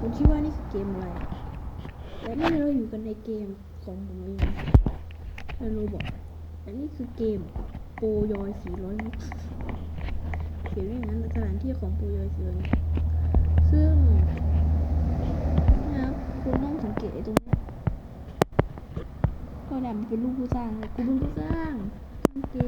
คุณคิดว่านี่คือเกมอะไรและนี่เราอยู่กันในเกมของผมเองในโรบอกและนี่คือเกมโปรยอย400มุกเขียนไว้อย่างนั้นสถานที่ของโปรยอย400มุกซึ่งนะครับคุณต้องสังเกตตรงนี้ก็ดำเป็นลูกผู้สร้างกูเป็นผู้สร้างทำเกม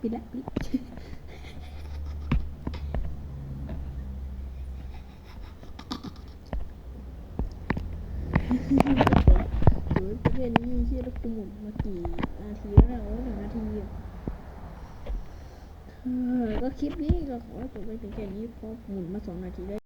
ปิดละปิดถือประเด็นนี้ที่เราคุมหมุนมากี่นาทีแล้วนะโอ้หนึ่งนาทีอะก็คลิปนี้ก็ขอจบไปถึงแค่นี้เพราะหมุนมาสองนาทีได้